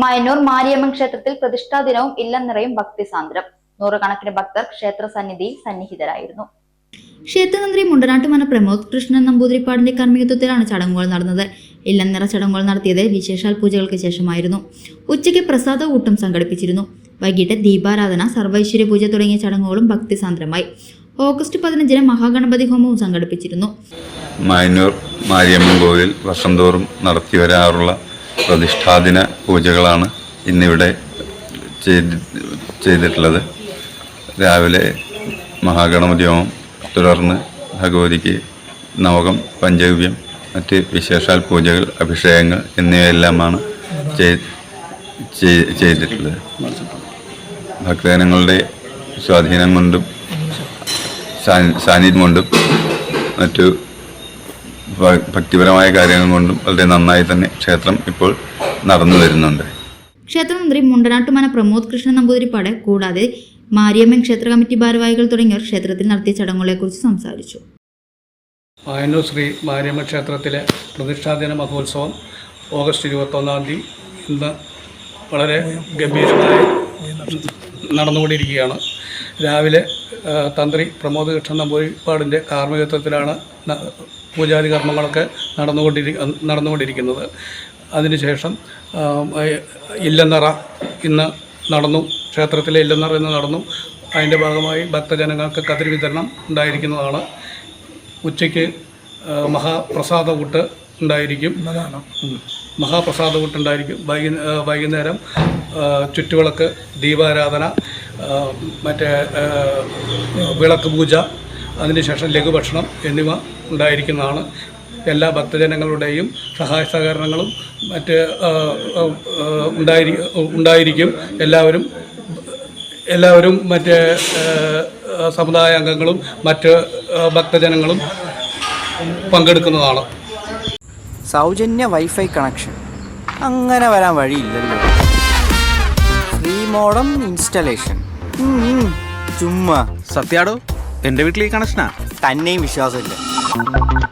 മയന്നൂർ മാരിയമ്മൻ ക്ഷേത്രത്തിൽ പ്രതിഷ്ഠാ ദിനവും ഇല്ലനിറയും ഭക്തിസാന്ദ്രം നൂറുകണക്കിന് ഭക്തർ ക്ഷേത്ര സന്നിധിയിൽ സന്നിഹിതരായിരുന്നു. ക്ഷേത്രതന്ത്രി മുണ്ടനാട്ടുമന പ്രമോദ് കൃഷ്ണൻ നമ്പൂതിരിപ്പാടിന്റെ കർമ്മികത്വത്തിലാണ് ചടങ്ങുകൾ നടന്നത്. ഇല്ലനിറ ചടങ്ങുകൾ നടത്തിയത് വിശേഷാൽ പൂജകൾക്ക് ശേഷമായിരുന്നു. ഉച്ചയ്ക്ക് പ്രസാദ ഊട്ടം സംഘടിപ്പിച്ചിരുന്നു. വൈകിട്ട് ദീപാരാധന സർവൈശ്വര്യ പൂജ തുടങ്ങിയ ചടങ്ങുകളും ഭക്തിസാന്ദ്രമായി ഓഗസ്റ്റ് പതിനഞ്ചിന് മഹാഗണപതി ഹോമവും സംഘടിപ്പിച്ചിരുന്നു. മായന്നൂർ മാരിയമ്മൻ കോവിൽ വർഷം തോറും നടത്തി വരാറുള്ള പ്രതിഷ്ഠാദിന പൂജകളാണ് ഇന്നിവിടെ ചെയ്ത് ചെയ്തിട്ടുള്ളത്. രാവിലെ മഹാഗണപതി ഹോമം തുടർന്ന് ഭഗവതിക്ക് നവകം പഞ്ചഗവ്യം മറ്റ് വിശേഷാൽ പൂജകൾ അഭിഷേകങ്ങൾ എന്നിവയെല്ലാമാണ് ചെയ്- ചെയ്- ചെയ്തിട്ടുള്ളത്. ഭക്തജനങ്ങളുടെ സ്വാധീനം കൊണ്ടും സാന്നിധ്യം കൊണ്ടും മറ്റു ഭക്തിപരമായ കാര്യങ്ങൾ കൊണ്ടും വളരെ നന്നായി തന്നെ ക്ഷേത്രം ഇപ്പോൾ നടന്നു വരുന്നുണ്ട്. ക്ഷേത്രമന്ത്രി മുണ്ടനാട്ടുമന പ്രമോദ് കൃഷ്ണൻ നമ്പൂതിരിപ്പാട് കൂടാതെ മാരിയമ്മൻ ക്ഷേത്ര കമ്മിറ്റി ഭാരവാഹികൾ തുടങ്ങിയവർ ക്ഷേത്രത്തിൽ നടത്തിയ ചടങ്ങുകളെക്കുറിച്ച് സംസാരിച്ചു. മായന്നൂർ ശ്രീ മാരിയമ്മ ക്ഷേത്രത്തിലെ പ്രതിഷ്ഠാദിന മഹോത്സവം ഓഗസ്റ്റ് ഇരുപത്തൊന്നാം തീയതി ഇന്ന് വളരെ ഗംഭീരമായി നടന്നുകൊണ്ടിരിക്കുകയാണ്. രാവിലെ തന്ത്രി പ്രമോദ് കൃഷ്ണൻ നമ്പൂരിപ്പാടിന്റെ കാർമ്മികത്വത്തിലാണ് പൂജാതി കർമ്മങ്ങളൊക്കെ നടന്നുകൊണ്ടിരി നടന്നുകൊണ്ടിരിക്കുന്നത്. അതിനുശേഷം ഇല്ലന്നറ ഇന്ന് നടന്നു. ക്ഷേത്രത്തിലെ ഇല്ലന്നറ ഇന്ന് നടന്നു. അതിന്റെ ഭാഗമായി ഭക്തജനങ്ങൾക്ക് കതിരി വിതരണം ഉണ്ടായിരിക്കുന്നതാണ്. ഉച്ചയ്ക്ക് മഹാപ്രസാദ കൂട്ട് ഉണ്ടായിരിക്കും. അതാണ് മഹാപ്രസാദ കൂട്ട് ഉണ്ടായിരിക്കും വൈകു വൈകുന്നേരം ചുറ്റുവിളക്ക് ദീപാരാധന മറ്റേ വിളക്ക് പൂജ അതിനുശേഷം ലഘുഭക്ഷണം എന്നിവ ഉണ്ടായിരിക്കുന്നതാണ്. എല്ലാ ഭക്തജനങ്ങളുടെയും സഹായ സഹകരണങ്ങളും മറ്റ് ആ, ആ, ആ, ഉണ്ടായിരി ഉണ്ടായിരിക്കും. എല്ലാവരും എല്ലാവരും മറ്റ് സമുദായ അംഗങ്ങളും മറ്റ് ഭക്തജനങ്ങളും പങ്കെടുക്കുന്നതാണ്. സൗജന്യ വൈഫൈ കണക്ഷൻ. അങ്ങനെ വരാൻ വഴിയില്ലല്ലോ ഫ്രീ മോഡം ഇൻസ്റ്റലേഷൻ. ചുമ്മാ. സത്യാടോ എന്റെ വീട്ടിൽ ഈ കണക്ഷനാ? തന്നെയും വിശ്വാസമില്ല.